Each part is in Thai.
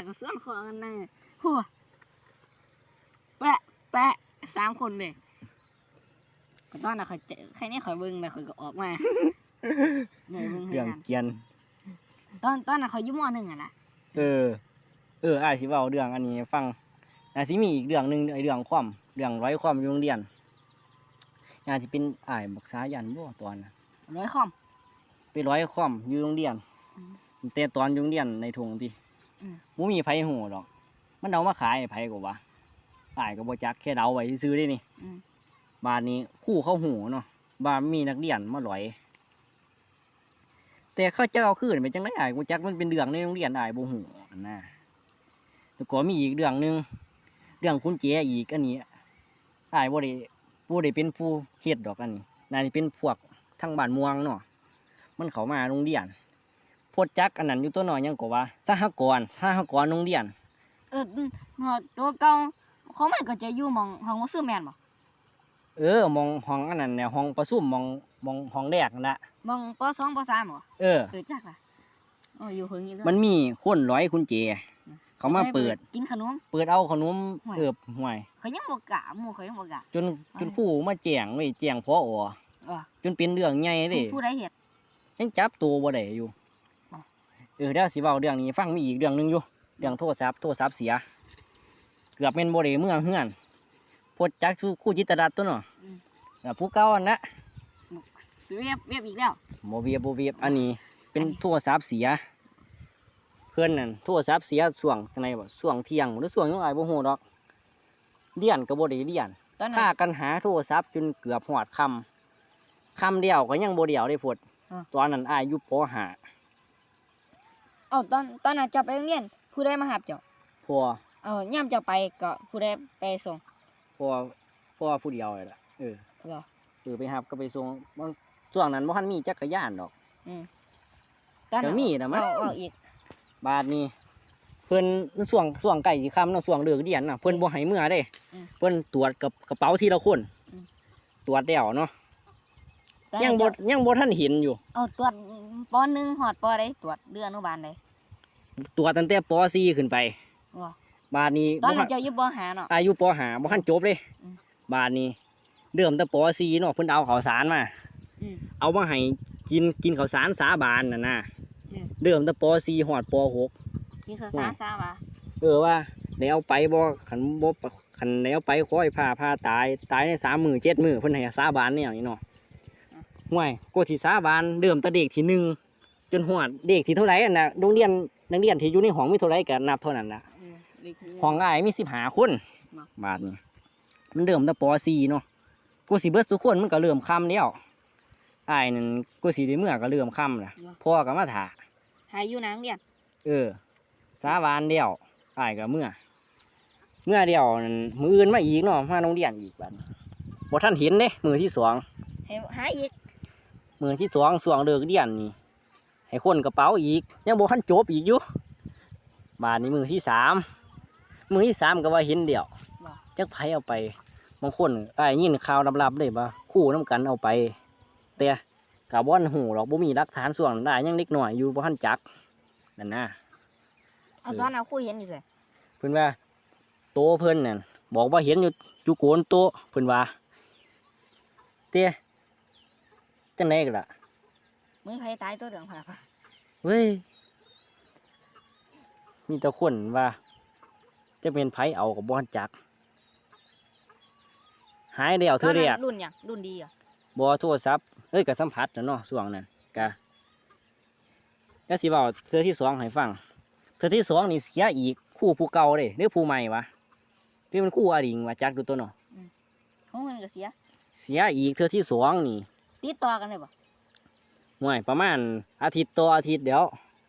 แต่ก็ส่วนของกันนะหัวแปะแปะสามคนเลยก็ตอนน่ะเขาเจอใครเนี่ยเขาเบิ่งแล้วเขาก็ออกมาเหนื่อยเบิ่งให้เรื่องกันเกียน ตอนตอนน่ะเขาอยุ่มอหนึ่งอะนะเออ เอออ้ายสิเว้าเรื่องอันนี้ให้ฟังน่าสิมีอีกเรื่องหนึงไอ้เรื่องความเรื่องร้อยความอยู่โรงเรียนน่าสิเป็นอ้ายบักษายันบ่ตอนน่ะร้อยคอม ไปร้อยความอยู่โรงเรียนอืม แต่ตอนอยู่โรงเรียนในถุงติอืม บ่มีไผหูดอก มันเอามาขายให้ไผก็ว่าอ้ายก็บ่จักแค่เดาไว้ซื่อๆเด้นี่อืม บานนี้ครู่เขาหูเนาะบามีนักเรียนมาลอย แต่เขาจะเอาคืนไปจังไดอ้ายกูจักมันเป็นเรื่องในโรงเรียนอ้ายบ่หูอันนะแล้วก็มีอีกเรื่องหนึงเรื่องคุณเจอีกอันนี้อ้ายบ่ได้บ่ได้เป็นผู้เฮ็ดดอกอันนี้น่าจะเป็นพวกทางบ้านม่วงเนาะมันเข้ามาโรงเรียนโพ ดจักอันนั้นอยู่ตัวน้อยยังก็ว่าสหกรณ์สหกรณ์โรงเรียน เอออืมพอตัวเก่าเขาไม่ก็จะอยู่หมองห้องว่าซื้อแมนบ่เออมองห้องอันนั้นเนี่ยห้องประชุมมองมองห้องแรกนั่นละหมองปสองปสามบ่เออเออจักล่ะโอ้อยู่เพิ่งนี้เลยมันมีคนร้อยคุณเจ เขามาเปิด กินขนม เปิดเอาขนมห่วย เอิบห่วย เขายังบ่กล้าหมู่เขายังบ่กล้า จนจนครู่มาแจ้งไว้แจ้งพอออ่าจนเป็นเรื่องใหญ่เด้ผู้ใดเฮ็ดยังจับตัวบ่ได้อยู่อ๋อ เออเดี๋ยวสิเว้าเรื่องนี้ฟังมีอีกเรื่องหนึงอยู่เรื่องโทรศัพท์โทรศัพท์เสีย เกือบเป็นบ่ได้เมืองเฮือนพดจักครู่จิตรรัตน์ตัวเนาะแล้วผู้เก่าอันนะเวียบเวียบอีกแล้วบ่เวียบบ่เวียบอันนี้ เป็นโทรศัพท์เสีย เพื่อนนั่นโทรศัพท์เสียช่วงจังไดบ่ช่วงเที่ยงหรือช่วงยังไงบ่ฮู้ดอกเรียนก็บ่ได้เรียนตอนนั้ค่านกันหาโทรศัพท์จนเกือบหอดคำคำเดียวก็ยังโบเดียวได้พดอ่าตอนนั้นอายุปหา เอ้าตอนตอนนั้นเจะไปโรงเรียนผู้ใดมาหับเจ้าพอเอ้าย่ํเจ้าไปก็ผู้ใดไปส่งพอพอผู้เดียวเลยล่ะเออบ่เออไปหับก็ไปส่งบางช่วงนั้นบ่ทันมีจักรยานดอกตอนนั้นก็มีน่ะมั้งเอาเอาอีกบาทนี้เพิ่นช่วงช่วงใกล้สิค่ำเนาะช่วงเลิกเรียนน่ะเพิ่นบ่ให้เมื่อเด้ อืม เพิ่นตรวจกับกระเป๋าทีละคนอืม ตรวจแล้วเนาะตอนยันั้งนบ่เจ้ายังบ่ทันเห็นอยู่เอาตรวจ ปหนึ่งหอดปใดตรวจเดือนอนุบาลใดตรวจตั้งแต่ป .4 ขึ้นไปว่าบาทนี้ตอนบ่นั้ทันเจ้าอยู่ปห้าเนาะ อายุปหาบ่ทันจบเลยอืมบาทนี้เริ่มแต่ป .4 เนาะเพิ่นเอาข้าวสารมา อืมเอามาให้กินกินข้าวสารสาบานน่ะนะอืม เริ่มแต่ป .4 ฮอดป .6 กินข้าวสารซาว่าเออว่าได้เอาไปบ่คันบ่คันได้เอาไปขอให้พาพาตายตายในสามมื้อเจ็ดมื้อเพิ่นให้สาบานแนวนี้เนาะ ห่วยกว่าที่สาบานเริ่มแต่เด็กที่หนึ่งจนฮอดเด็กที่เท่าไหร่อันน่ะโรงเรียนนักเรียนที่อยู่ในห้องมีเท่าไหร่ก็นับเท่านั้นน่ะเออเด็กห้องอ้ายมี15คนเนาะบาทนี้มันเริ่มแต่ป .4 เนาะกูสิเบิดสุคนมันก็เริ่มค่ำแล้วอ้ายนั่นกูสิได้เมื่อก็เริ่มค่ำล่ะพ่อก็มาถ่าหายอยู่นางเรียนเออ สาบานเดียวอ้ายก็เมื่อ เมื่อเดียวนั่นมืออื่นมาอีกเนาะมาโรงเรียนอีกบัดนี้บ่ท่านเห็นเด้มือที่สองให้หาอีก มือที่สองสวงเลิกเรียนนี่ให้คนกระเป๋าอีกยังบ่ทันจบอีกอยู่บาดนี้มือที่สามมือที่สามก็ว่าเห็นเดียวว่าจักไผเอาไปบางคนอ้ายยินข่าวลับๆเลยว่าคู่น้กันเอาไป แต่กะบ่ทันหูหรอกบ่มีหลักฐานส่วนได้ยังเล็กน้อยอยู่บ่ทันจักนั่นนะเอาเออตอนเอาคุยเห็นอยู่ไสเพิ่นว่า โตเพิ่นนั่นบอกว่าเห็นอยู่อยู่โกนโตะเพิ่นว่าเต้ จังไดก็ล่ะมึงไผตายตัวเดืองพาพาเว้ยมีแต่คนว่า จะเป็นไผเอากับบ่ทันจัก หายแล้วเธอเรียกรุ่นหยังรุ่นดีอะบ่โทรศัพท์เอ้ยก็สัมผัสน่ะเนาะช่วงนั้นก็ก็สิเว้าเทื่อที่สองให้ฟังเทื่อที่สองนี่เสียอีกคู่ผู้เก่าเด้หรือผู้ใหม่วะหรือมันคู่อริงวะจักดูตัวเนาะของเพิ่นก็เสีย เสียอีกเทื่อที่สองนี่ ติดต่อกันเลยบ่ห่วยประมาณอาทิตย์ต่ออาทิตย์เดี๋ยว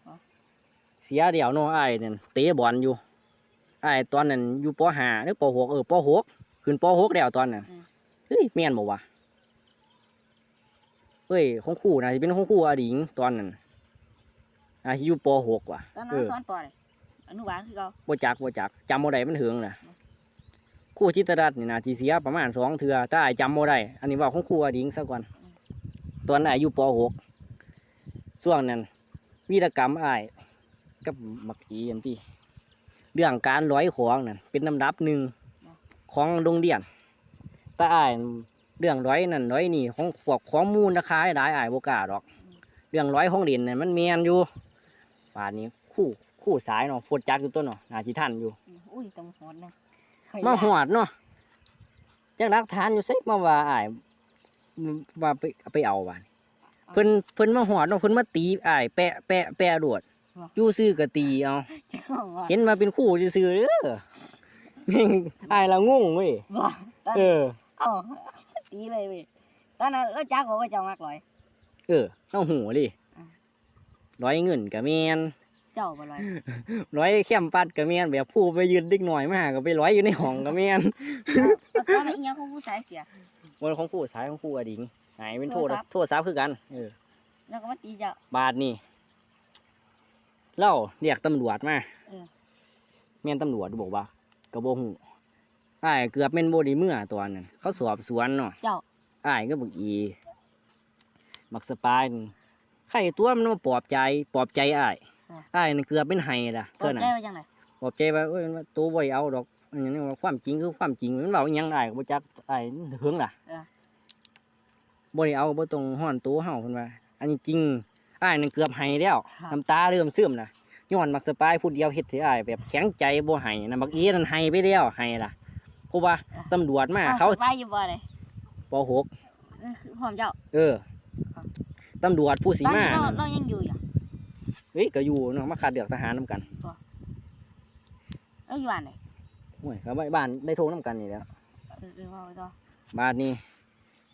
อ๋อเสียเดี๋ยวเนาะอ้ายนั่นเตะบอลอยู่อ้ายตอนนั้นอยู่ปห้าหรือปหกเออปหกขึ้นปหกแล้วตอนนั้นเฮ้ยแม่นบ่วะเอ้ยของครู่น่าจะเป็นของครู่อดิงตอนนั้นน่าจะอยู่ปหกว่ะตอนเอนั้นอสอนปอเลยอนุบาลคือเก่าบ่จักบ่จักจำบ่ได้มันเถิงน่ะครู่จิตรรัตน์นี่น่าสิเสียประมาณสองเทื่อถ้าอ้ายจำบ่ได้อันนี้เว่าของครู่อดิงซะก่อน ตอนนั้นอายุปหกช่วงนั้นวีรกรรมอ้ายกับมักอีอันที่เรื่องการร้อยของนั่นเป็นลำดับหนึ่งของโรงเรียนแต่อ้ายเรื่องร้อยนั่นร้อยนี่ของพวกข้อมูลราคาได้อ้ายบ่กล้าดอก เรื่องร้อยของเรียนน่ะมันแม่นอยู่ป่านนี้คู่คู่สายเนาะโพดจัดอยู่ตัวเนาะน่าสิทันอยู่อุ้ยตรงหอดนะเคยมาหยอดเนาะจักรักฐานอยู่ซิมาว่าอ้าย ว่าไปไปเอาว่าเพิ่นเพิ่นมาหอดเนาะเพิ่นมาตีอ้ายแปะแปะแปะโดดอยู่ซื่อก็ตีเอาจะของว่าเห็นมาเป็นคู่ซื่อๆเด้อแม่งอ้ายละงงเว้ยบ่ตอนเออ เอ้าตีเลยเว้ยตอนนั้นแล้วจักบอกว่าเจ้ามักร้อย เออเฮาหูดิอ่า ร้อยเงินก็แม่นเจ้าบ่ร้อยร้อยแคมปัดก็แม่นแบบผู้ไปยืนเด็กหน่อยมาก็ไปร้อยอยู่ในห้องก็แม่นเอาตอนนั้นอีหยังของผู้ชายเสีย วันของผู้สายของผู้อดิงหายเป็นโทษโทรศัพท์โทษสาวคือกัน เออ แล้วก็มาตีเจ้าบาทนี่เล่าเรียกตำรวจมาเออแม่นตำรวจบอกว่าก็บ่ฮู้อ้ายเกือบเป็นบ่ได้เมื่อตอนนั้นเขาสอบสวนเนาะเจ้าอ้ายก็บอกอีมักสปายนั่นไข่ตัวมันมาปลอบใจปลอบใจอ้ายอ้ายนั่นเกือบเป็นไห้ล่ะเปิเท่าดนั้นใจว่าจังไดปลอบใจว่าเอ้ยมันว่าตัวบ่ได้เอาดอก อันนี้ว่าความจริงคือความจริงมันเว้าอิหยังอ้ายก็บ่จักอ้ายเฮิงล่ะเออ บ่ได้เอาบ่ตรงฮ้อนตัวเฮาเพิ่นว่า อันนี้จริงอ้ายนั่นเกือบไห้แล้วครับน้ำตาเริ่มซึมล่ะย้อนมักสปายผู้เดียวเฮ็ดให้อ้ายแบบแข็งใจบ่ไห้นะบักเอีนั่นไห้ไปแล้วไห้ล่ะเพราะว่าตำรวจมาอ้เขาสบายอยู่บ่เลยป .6 เออคือพร้อมเจ้าเออครับตำรวจผู้สีตอนมานี้เรานั่นเรายังอยู่อยู่เฮ้ยก็อยู่เนาะมาขาดเดือกทหารนํกันเราอยู่บ้านไหน โอ้ยก็บ้านได้โทรนํกันนี่แหล้วเออเออว่าไปต่อบ้านนี้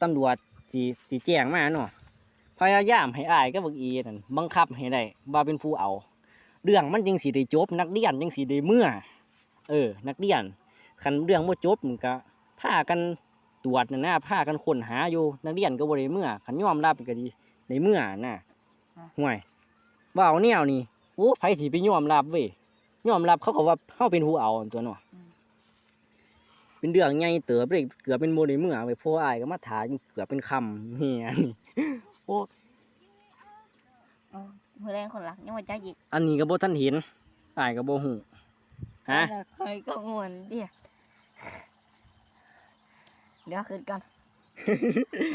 ตำรวจสิสิแจ้งมาเนาะพยายามให้อายก็บักอีนั่นบังคับให้ได้ว่าเป็นผู้เอา เรื่องมันจึงสิได้จบ นักเรียนจึงสิได้เมื่อ เออ นักเรียนคันเรื่องบ่จบมันก็พากันตรวจน่ะนะพากันค้นหาอยู่นักเรียนก็บ่ได้เมื่อคันยอมรับก็ดีได้เมื่อน่ะห่วยว่าเอาแนวนี่โอ้ไผสิไปยอมรับเว้ยยอมรับเขาก็ว่าเฮาเป็นผู้เอาตัวเนาะ เป็นเรื่องใหญ่เติบเลยเกือบเป็นโมเดลเมื่อไปพ่ออายก็มาถามเกือบเป็นคำเฮียนี่โอ้เออมือแรงคนรักยังว่าจักอีกอันนี้ก็บ่ทันเห็นอายก็บ่ฮู้ฮะเคยก็งวนเดียวเดี๋ยวขึ้นกัน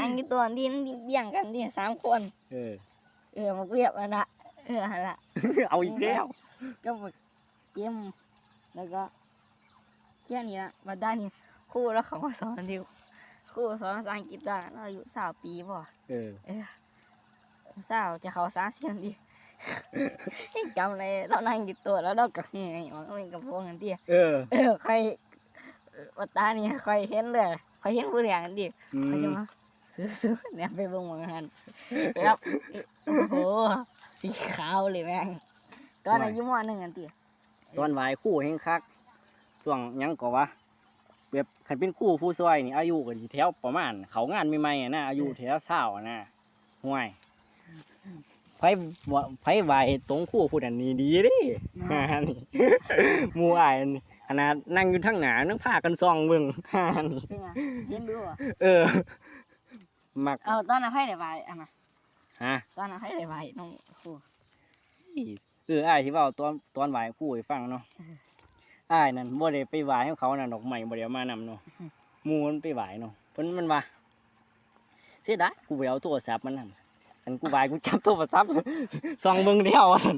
นั่งอยู่ตัวนี้นั่งเบี่ยงกันดิสามคน เออ เออมาเปรียบอันละเออหันละเอาอีกแล้วก็หมดเกมแล้วก็ แค่นี้ละมาได้นี่ครู่แล้วเขามาสอนดิวครู่สอนภาษาอังกฤษได้เราอายุสาวปีป่ะเออเออสาวจะเขาสาเสียงดิยังจำเลยเรานั่งอยู่ตัวแล้วเราก็เงี้ยมันก็เป็นกระโปรงกันดิเออ เออใครเออวัตตานี่ใครเห็นเลยใครเห็นผู้เรียงกันดิอืใครจะมมาซื้อๆเนี่ยไปเบิ่งมังหันครับโอ้โหสีขาวเลยแม่งตอนอายุมหนึ่งกันดิตอนไหวครู่แห่งคัก ส่วงหยังก็ว่าแบบคันเป็นครู่ผู้ซอยนี่อายุก็สิแถวประมาณ เขางานใหม่ๆอะนะอายุแถวเช้าอะนะห่วยไผบ่ไผไหวตรงครู่ผู้นั้นนี่ดีเด้ฮานี่หมู่อ้ายนี่ขนาดนั่งอยู่ทางหน้านึงพากันส่องเบิ่งฮานี่เป็นไงเห็นดูอะเออมักเอาตอนนั้นให้ได้ใบอะมาฮะตอนนั้นให้ได้ใบน้องครูเอออ้ายที่เว่าตอนตอนไหวครู่ให้ฟังเนาะ อ้ายนั่นบ่ได้ไปไหวให้เขานั่นดอกไม้บ่ได้เอามานำเนาะหมู่มันไปไหวเนาะเพิ่นมันว่าเสียดายกูไปเอาโทรศัพท์มันนำอันกูไหวกูจับโทรศัพท์ ส่องเบิ่งเดียวว่าซั่น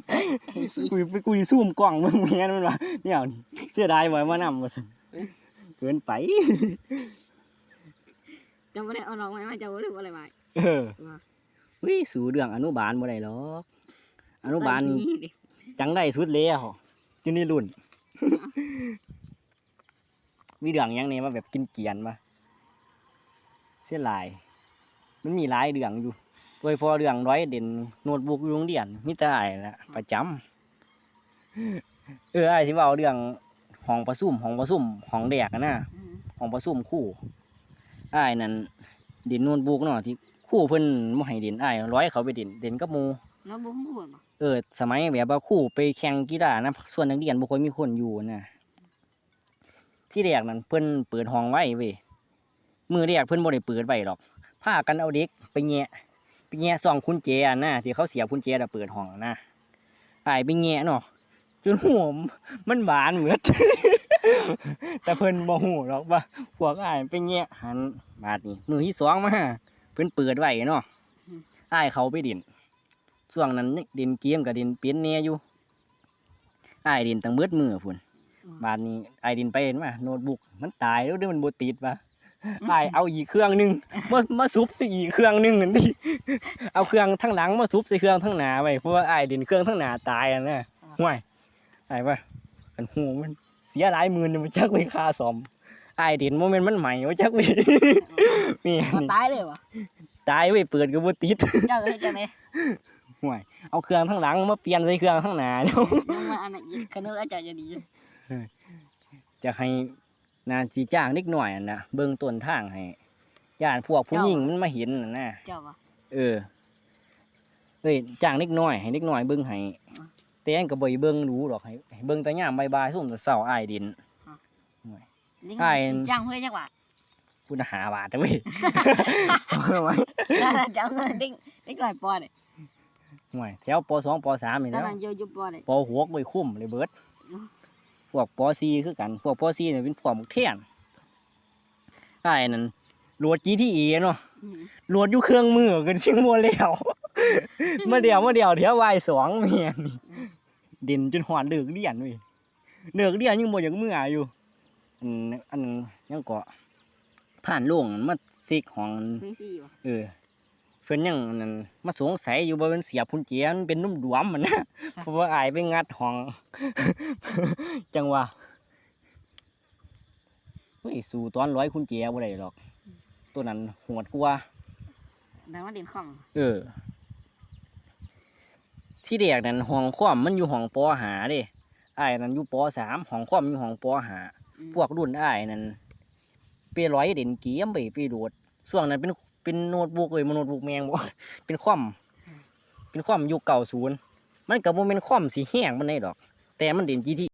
กูไปกูสิซูมกล้องเบิ่งเมียนมันว่าเนี่ยนี่เสียดายบ่เอามานำว่าซั่นเกินไป จะไม่ได้เอาน้องไว้มาจะรู้อะไรใบเออว่า วิสู่เรื่องอนุบาลบ่ได้หรอกอนุบาลดิจังได้สุดแล้วจนนี่รุ่น มีเรื่องหยังนี่มาแบบกินเกรียนมาเสียหลาย มันมีหลายเรื่องอยู่ โดยเฉพอเรื่องร้อยเด่นโน้ตบุ๊กอยู่โรงเรียนมิตรอ้ายละประจำเออไอ้ายสิเว่าเรื่องห้องประชุมห้องประชุมห้องแดกอะนะอืมห้องประชุมครู่อ้ายนั่นเด่นโน้ตบุ๊กเนาะที่ครู่เพิ่นบ่ให้เด่นอ้ายร้อยเขาไปเด่นเด่นกับหมู่น้องบุ้งพูดมาเออสมัยแบบว่าครู่ไปแข่งกีฬานะส่วนนักเรียนบ่ค่อยมีคนอยู่นะ ที่แรกนั้นเพิ่นเปิดห้องไว้เว้ยมือแรกเพิ่นบ่ได้เปิดไว้หรอกพากันเอาเด็กไปแงะไปแงะซองกุญแจนะที่เขาเสียบกุญแจแล้วเปิดห้องนะอ้ายไปแงะเนาะจนหัวมมันบานเหมือนแต่เพิ่นบ่ฮู้หรอกว่าพวกอ้ายไปแงะหันบาดนี้มือที่สองมาเพิ่นเปิดไว้เนาะอ้ายเขาไปดินช่วงนั้นนี่ดินเกี้ยมกับดินเปลี่ยนแหน่อยู่อ้ายดินตั้งเบิดมือพุ่น บาดนี้อ้ายดินไปเห็นว่าโน้ตบุ๊กมันตายแล้วเดี๋ยวมันบ่ติดว่ะอ้ายเอาอีกเครื่องหนึงมามาซุบใส่อีกเครื่องหนึงนั่นดิเอาเครื่องทั้งหลังมาซุบใส่เครื่องทั้งหน้าไว้เพราะว่าอ้ายดินเครื่องทั้งหน้าตายอะนะห่วยอ้ายว่ากันหูมันเสียหลายหมื่นเนี่ยมันจักไปค่าซ่อมอายเด่นโมเมนต์มันใหม่ว่าจักไปมีมันตายเลยวะตายไว้เปิดก็บ่ติดเจ้าก็เฮ็ดจังได๋ห่วยเอาเครื่องทั้งหลังมาเปลี่ยนใส่เครื่องทั้งหน้าเดี๋ยวยังมาอันนั้นอีกคันนึกอาจารย์จะดี จะให้นาสิจ้างนิดหน่อยอะนะเบิ่งต้นทางให้ย่านพวกผู้หญิงมันมาเห็นน่ะนะเจ้าวะเออเอ้ยจ้างนิดหน่อยให้นิดหน่อยเบิ่งให้แต่อันก็บ่ให้เบิ่งรู้หรอกให้ให้เบิ่งแต่ยามบ่ายๆซุ่มแต่เช้าอ้ายดินลิงใช่จ้างเพื่อจักว่าคุณหาบาทเด้อเว้ยแล้วเจ้าเงินลิงลิงก่อยปอดห่วยแถวปสองปสามนี่ตอแล้นวนั้นอยู่อยู่ปอดปหกไปคุ้มเลยเบิดอืมพ วกปสี่คือกัน พวกปสี่เนี่ยเป็นพวกหมกเทียนไอ้นั่นโหลด GTA เนาะโหลดอยู่เครื่องมือกันชิงโมแล้วมาเดียวมาเดียวเที่ยววายสองเมียนี่เด่นจนหอนเดือกเดียนเว้ยเดือกเดียนยังบ่อยากเมื่ออยู่อันอันยังเกาะผ่านโล่งมาซิกของเฮ้ยสี่วะเออ เพิ่นยังนั่นมาสงสัยอยู่ว่าเป็นเสียบพุ่นเจียมันเป็นนุ่มดวมมันนะเพราะว่าอายไปงัดห้อง จังว่าเฮ้ยสู่ตอนร้อยคุณเจียบ่ได้หรอก ตัวนั้นโหดกว่าดังว่าเด่นข้องเออ ที่เด็กนั่นห้องความมันอยู่ห้องปหาเด้อ้ายนั่นอยู่ปสามห้องความอยู่ห้องปหาพวกรุ่นอ้ายนั่นไปร้อยเด่นเกมไปไปโดดช่วงนั้นเป็น เป็นโน้ตบุ๊กเอ้ยมันโน้ตบุ๊กแมงบ่เป็นคอมเป็นคอมยุคเก่าศูนย์มันก็บ่แม่นคอมสีแห้งมันได้ดอก แต่มันเด่น GT